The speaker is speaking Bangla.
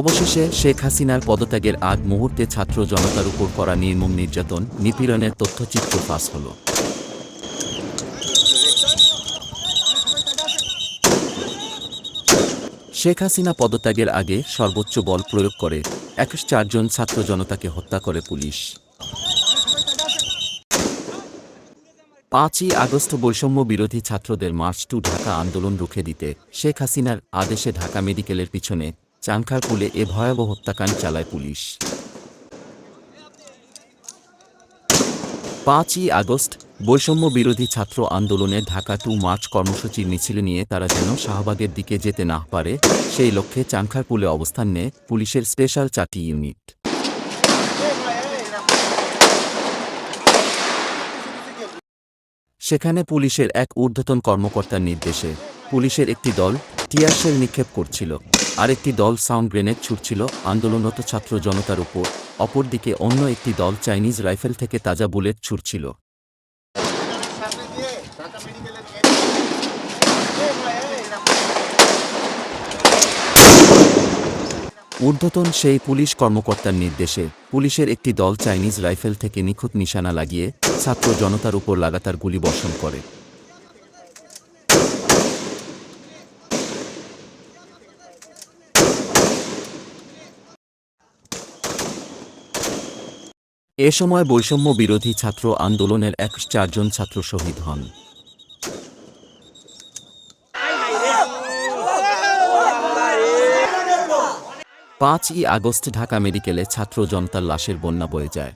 অবশেষে শেখ হাসিনার পদত্যাগের আগ মুহূর্তে ছাত্র জনতার উপর করা নির্মম নির্যাতন, নিপীড়নের তথ্যচিত্র ফাঁস হল। শেখ হাসিনা পদত্যাগের আগে সর্বোচ্চ বল প্রয়োগ করে একুশ চারজন ছাত্র জনতাকে হত্যা করে পুলিশ। পাঁচই আগস্ট বৈষম্য বিরোধী ছাত্রদের মার্চ টু ঢাকা আন্দোলন রুখে দিতে শেখ হাসিনার আদেশে ঢাকা মেডিকেলের পিছনে চানখারপুলে এ ভয়াবহ হত্যাকাণ্ড চালায় পুলিশ। পাঁচই আগস্ট বৈষম্য বিরোধী ছাত্র আন্দোলনে ঢাকা টু মার্চ কর্মসূচির মিছিল নিয়ে তারা যেন শাহবাগের দিকে যেতে না পারে, সেই লক্ষ্যে চানখারপুলে অবস্থান নেয় পুলিশের স্পেশাল চারটি ইউনিট। সেখানে পুলিশের এক ঊর্ধ্বতন কর্মকর্তার নির্দেশে পুলিশের একটি দল টিয়ারশেল নিক্ষেপ করছিল। আরেকটি দল সাউন্ড গ্রেনেড ছুটছিল আন্দোলনরত ছাত্র জনতার উপর। অপরদিকে অন্য একটি দল চাইনিজ রাইফেল থেকে তাজা বুলেট ছুটছিল ঊর্ধ্বতন সেই পুলিশ কর্মকর্তার নির্দেশে পুলিশের একটি দল চাইনিজ রাইফেল থেকে নিখুঁত নিশানা লাগিয়ে ছাত্র জনতার উপর লাগাতার গুলি বর্ষণ করে। এ সময় বৈষম্য বিরোধী ছাত্র আন্দোলনের এক চারজন ছাত্র শহীদ হন। পাঁচই আগস্ট ঢাকা মেডিকেলে ছাত্র জনতার লাশের বন্যা বয়ে যায়।